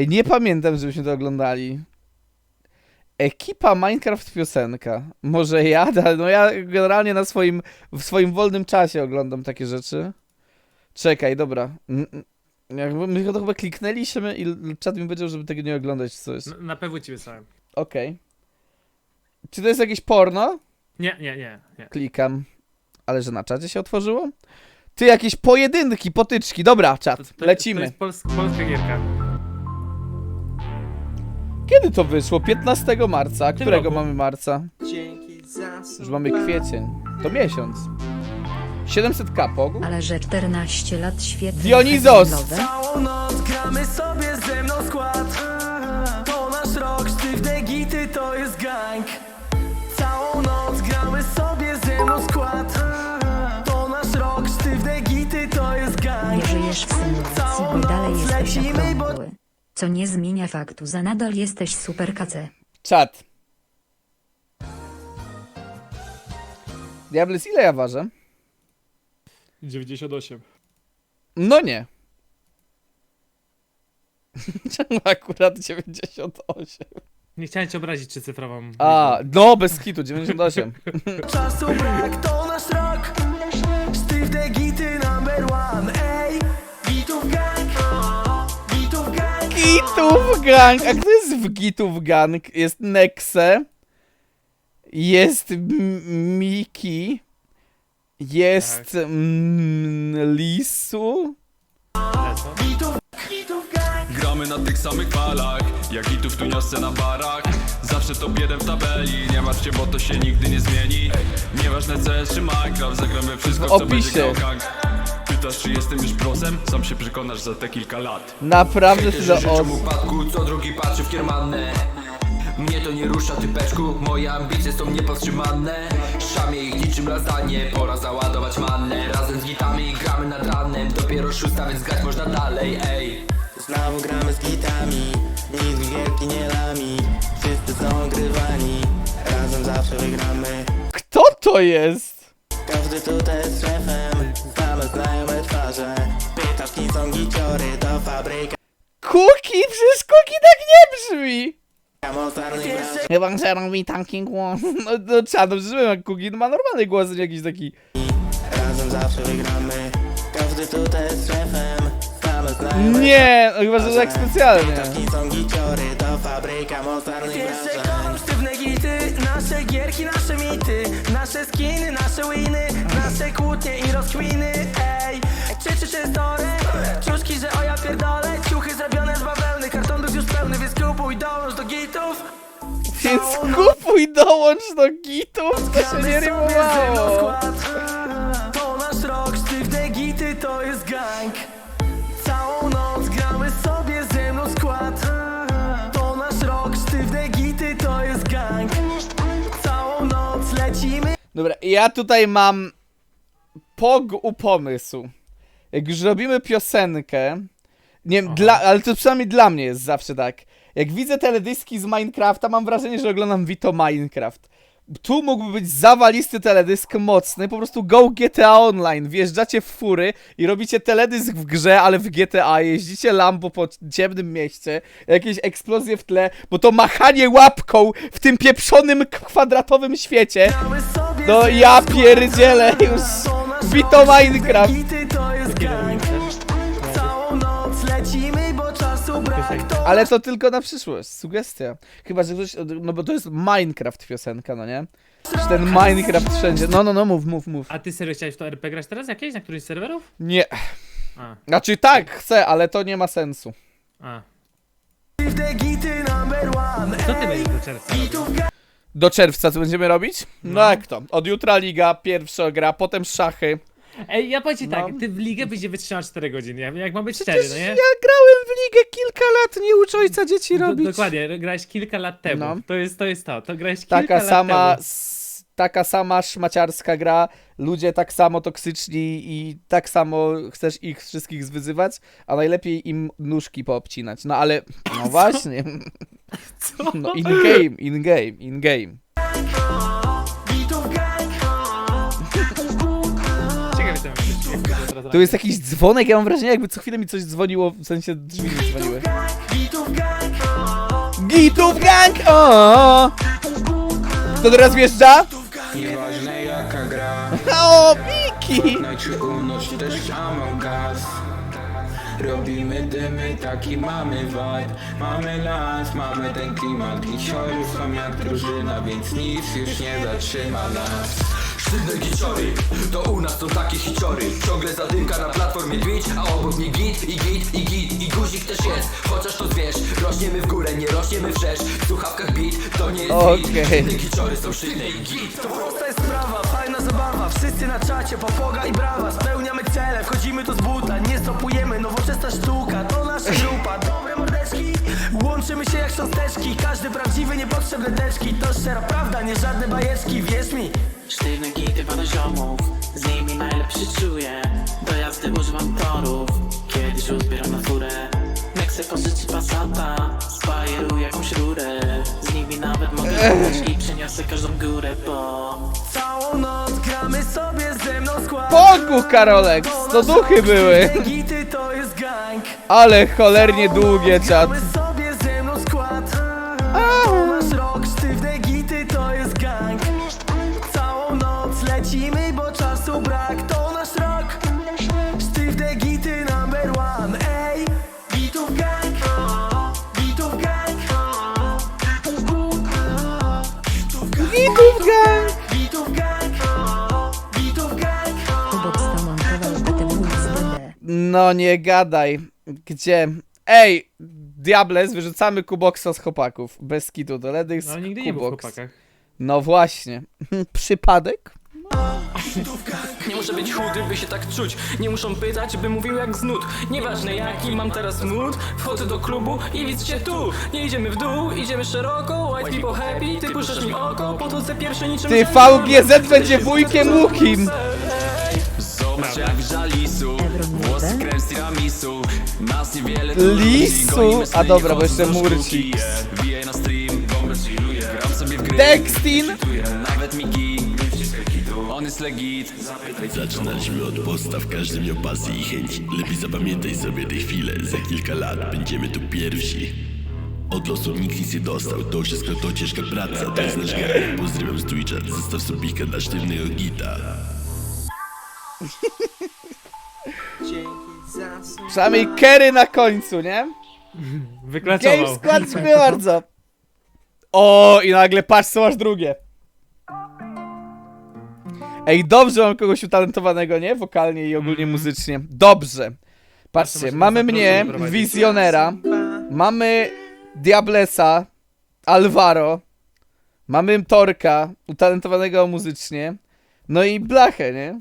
Ej, nie pamiętam, żebyśmy to oglądali. Ekipa Minecraft piosenka. Może ja? Da- No ja generalnie na swoim, w swoim wolnym czasie oglądam takie rzeczy. Czekaj, dobra. N- n- Jakby my to chyba kliknęliśmy i czat mi powiedział, żeby tego nie oglądać, czy coś. Na, na pewno ci wysłałem. Okej. Czy to jest jakieś porno? Nie, nie, nie, nie. Klikam. Ale że na czacie się otworzyło? Ty, jakieś pojedynki, potyczki. Dobra, czat, To, to, lecimy. To jest pols polska gierka. Kiedy to wyszło? 15 marca. A którego roku. mamy marca? Dzięki za Już mamy kwiecień. To miesiąc. 700k pogu? Ale że 14 lat świetnie. Dionizos! Całą noc gramy sobie ze mną skład Co nie zmienia faktu, że nadal jesteś super kace. Czat. Diables, ile ja ważę? 98. No nie. Czemu akurat 98? Nie chciałem cię obrazić trzycyfrową. A, no bez kitu, 98. Czasu brak, to nasz rok Gitów Gang! A kto jest w Gitów Gang? Jest Nexe. Jest M- Miki. Jest mm, Lisu. Gramy na tych samych falach Jak hitów tu niosę na barach Zawsze top jeden w tabeli Nie martw się, bo to się nigdy nie zmieni Nieważne CS czy Minecraft Zagramy wszystko, W w co będzie opisie. grał gang Pytasz, czy jestem już prosem? Sam się przekonasz za te kilka lat. Naprawdę Życzę osób. mu upadku, co drugi patrzy w kiermanę. Mnie to nie rusza, typeczku Moje ambicje są niepowstrzymane Szamie ich niczym lasagne. Pora załadować mannę Razem z gitami gramy nad ranem. Dopiero szósta, więc grać można dalej, ej. Znowu gramy z nikt wielki nie lami. Wszyscy są ogrywani, razem zawsze wygramy. Kto to jest? Każdy tutaj jest szefem, Kuki? Przecież Kuki tak nie brzmi! Chyba, że robi taki głos. No, no trzeba dobrze, że jak Kuki ma normalny głos, nie jakiś taki... Razem zawsze wygramy Każdy tutaj jest szefem, Nie, no chyba, że tak specjalnie. Pytasz kim są giciory, to fabryka mocarnych Pierwsze sztywne gity Nasze gierki, nasze mity Nasze skiny, nasze winy Nasze kłótnie i rozkminy Ej, krzyczy się story Ciuszki, że o ja pierdolę zrobione z bawełny. Karton był już pełny, więc kupuj dołącz do gitów. Więc kupuj, dołącz do gitów, to się nie rymowało. To nasz rok, sztywne gity to jest gang. Całą noc gramy sobie ze mną skład. To nasz rok, sztywne gity to jest gang. Całą noc lecimy. Dobra, ja tutaj mam pog u pomysł. Jak już robimy piosenkę, nie wiem, dla, ale to przynajmniej dla mnie jest zawsze tak. Jak widzę teledyski z Minecrafta, mam wrażenie, że oglądam Vito Minecraft. Tu mógłby być zawalisty teledysk mocny, po prostu Go GTA Online. Wjeżdżacie w fury i robicie teledysk w grze, ale w GTA. Jeździcie Lambo po ciemnym mieście, jakieś eksplozje w tle, bo to machanie łapką w tym pieprzonym kwadratowym świecie. No ja pierdzielę już. Vito Minecraft. Ale to tylko na przyszłość, sugestia. Chyba, że ktoś, no bo to jest Minecraft piosenka, no nie? Czy ten Minecraft wszędzie. No, no, no, mów, mów, mów. A ty serio chciałeś w to RP grać teraz jakieś? Na którymś z serwerów? Nie. A, Znaczy tak, chcę, ale to nie ma sensu. a. Co ty będziesz do czerwca robił? Do czerwca co będziemy robić? No, No. jak to? Od jutra liga, pierwsza gra, potem szachy. Ej, ja powiem ci tak, ty w ligę będzie wytrzymać 4 godziny, jak- jak ma być 4, Przecież no ja nie? grałem w ligę kilka lat, nie uczę ojca dzieci Do, robić. dokładnie, grałeś kilka lat temu. No. To jest to, jest to. to grałeś kilka Taka lat sama, temu. s, taka sama szmaciarska gra, ludzie tak samo toksyczni i tak samo chcesz ich wszystkich zwyzywać, a najlepiej im nóżki poobcinać. No ale, no właśnie. No in game, in game, in game. Się Tu jest jakiś dzwonek, ja mam wrażenie jakby co chwilę mi coś dzwoniło, w sensie drzwi mi dzwoniły. Gitów gang! O! Kto teraz wjeżdża? Nieważne jaka gra O, Miki! Noc czy unoć też Among Us Robimy dymy, taki mamy vibe Mamy las, mamy ten klimat są jak drużyna, więc nic już nie zatrzyma nas Sztywne giciory, to u nas są takie hiciory. Ciągle zadymka na platformie Twitch A obok mnie git i git i git i guzik też jest. Chociaż to wiesz, rośniemy w górę, nie rośniemy W słuchawkach beat, to nie jest Okej. beat Sztywne giciory są sztywne i git. To prosta jest sprawa, fajna zabawa. Wszyscy na czacie, popoga i brawa. Spełniamy cele, wchodzimy tu z buta Nie stopujemy, nowoczesna sztuka. To nasza grupa, dobre mordeczki Łączymy się jak cząsteczki. Każdy prawdziwy, niepotrzebne teczki. To szczera prawda, nie żadne bajeczki. Wierz mi czuję. Do jazdy używam torów. Kiedyś uzbieram na furę. Nexę pożyczy Passata. Spajeruję jakąś rurę. Z nimi nawet mogę jechać I przeniosę każdą górę, bo Całą noc gramy sobie ze mną skład. Bogu, Karolek! To duchy były! Sztywne gity to jest gang. Ale cholernie długie, czat. Gramy sobie ze mną skład. To nasz rok, sztywne gity to jest gang. Całą noc lecimy, bo czasu No nie gadaj. Gdzie? Ej! Diables, wyrzucamy Kuboksa z chłopaków. Bez kitu, to Ledyk No nigdy nie był w Kuboks. chłopakach. No właśnie. Przypadek? Nie muszę być chudy, by się tak czuć Nie muszą pytać, by mówił jak z nut Nieważne jaki mam teraz mood Wchodzę do klubu i widzcie tu Nie idziemy w dół, idziemy szeroko White people happy, ty puszczasz mi oko Podchodzę pierwszy niczym Ty VGZ będzie wujkiem Łukim! Lisu? A dobra, bo jeszcze gry Dextin? On jest legit. Zaczynaliśmy od podstaw, każdy miał pasję i chęci Lepiej zapamiętaj sobie te chwile, za kilka lat będziemy tu pierwsi. Od losu nikt nic nie dostał, to wszystko to ciężka praca. To jest nasz gang, pozdrawiam z Twitcha. Zostaw subika dla sztywnego gita Przynajmniej Kerry na końcu, nie? Game skład, dziękuję bardzo. O, i nagle patrz, co masz drugie. Ej, dobrze mam kogoś utalentowanego, nie? Wokalnie i ogólnie muzycznie. Dobrze. Patrzcie, mamy mnie. Wizjonera, mamy Diablesa, Alvaro, mamy Torka, utalentowanego muzycznie, no i Blachę, nie?